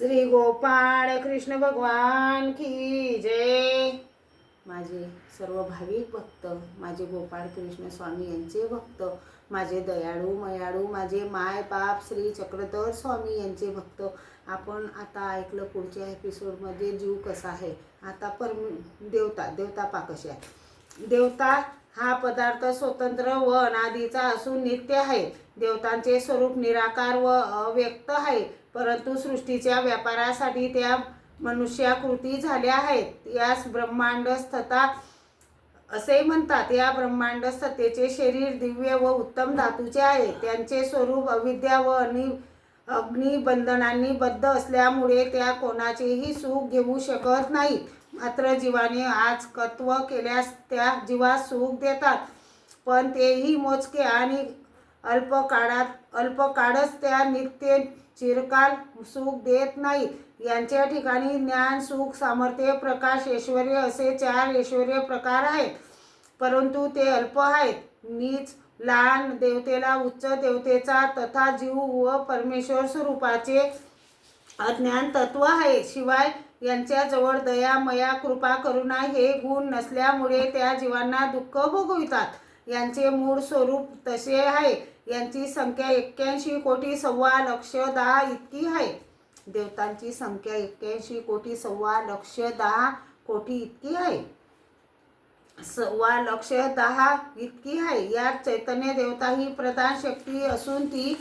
श्री गोपाळ कृष्ण भगवान की जय. माझे सर्व भाविक भक्त माझे गोपाळ कृष्ण स्वामी यांचे भक्त माझे दयाळू मयाळू माझे माय बाप श्री चक्रधर स्वामी यांचे भक्त. आपण आता ऐकलं पुढच्या एपिसोडमध्ये जीव कसा आहे. आता परम देवता देवता पा कशी आहे. देवता हा पदार्थ स्वतंत्र व अनादीचा असून नित्य आहे. देवतांचे स्वरूप निराकार व अव्यक्त आहे. परंतु सृष्टीच्या व्यापारासाठी त्या मनुष्याकृती झाल्या आहेत. यास ब्रह्मांड स्थता असे म्हणतात. या ब्रह्मांड सत्तेचे शरीर दिव्य व उत्तम धातूचे आहे. त्यांचे स्वरूप अविद्या व अनि अग्निबंधनांनी बद्ध असल्यामुळे त्या कोणाचेही सुख घेऊ शकत नाहीत. मात्र जीवाने आज कत्व केल्यास त्या जीवास सुख देतात. पण तेही मोजके आणि अल्पकाळात अल्पकाळच त्या नित्य चिरकाल सुख देत नाही. यांच्या ठिकाणी ज्ञान सुख सामर्थ्य प्रकाश ऐश्वर असे चार ऐश्वर प्रकार आहेत. परंतु ते अल्प आहेत. नीच लहान देवतेला उच्च देवतेचा तथा जीव व परमेश्वर स्वरूपाचे अज्ञान तत्व आहे. शिवाय यांच्याजवळ दया मया कृपा करुणा हे गुण नसल्यामुळे त्या जीवांना दुःख भोगवितात. यांचे मूळ स्वरूप तसे आहे. यांची संख्या एक्क्याऐंशी कोटी सव्वा लक्ष दहा इतकी आहे. देवतांची संख्या एक्क्याऐंशी कोटी सव्वा लक्ष दहा कोटी इतकी आहे. सव्वा लक्ष दहा इतकी आहे. यात चैतन्य देवता ही प्रधान शक्ती असून ती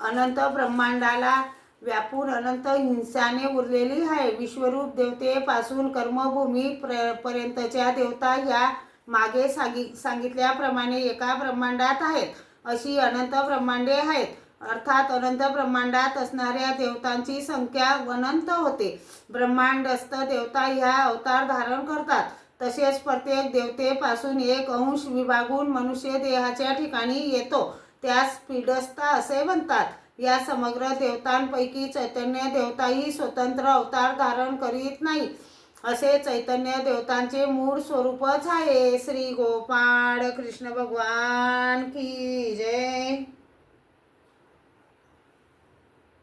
अनंत ब्रह्मांडाला व्यापून अनंत हिंसाने उरलेली आहे. विश्वरूप देवतेपासून कर्मभूमी प्र पर्यंतच्या देवता ह्या मागे सांगी सांगितल्याप्रमाणे एका ब्रह्मांडात आहेत. अशी अनंत ब्रह्मांडे आहेत. अर्थात अनंत ब्रह्मांडात असणाऱ्या देवतांची संख्या अनंत होते. ब्रह्मांडस्थ देवता ह्या अवतार धारण करतात. तसेच प्रत्येक देवतेपासून एक अंश विभागून मनुष्य देहाच्या ठिकाणी येतो. त्यास पीडस्ता असे म्हणतात. या समग्र देवतांपैकी चैतन्य देवताही स्वतंत्र अवतार धारण करीत नाही. असे चैतन्य देवतांचे मूळ स्वरूपच आहे. श्री गोपाळ कृष्ण भगवान की जय.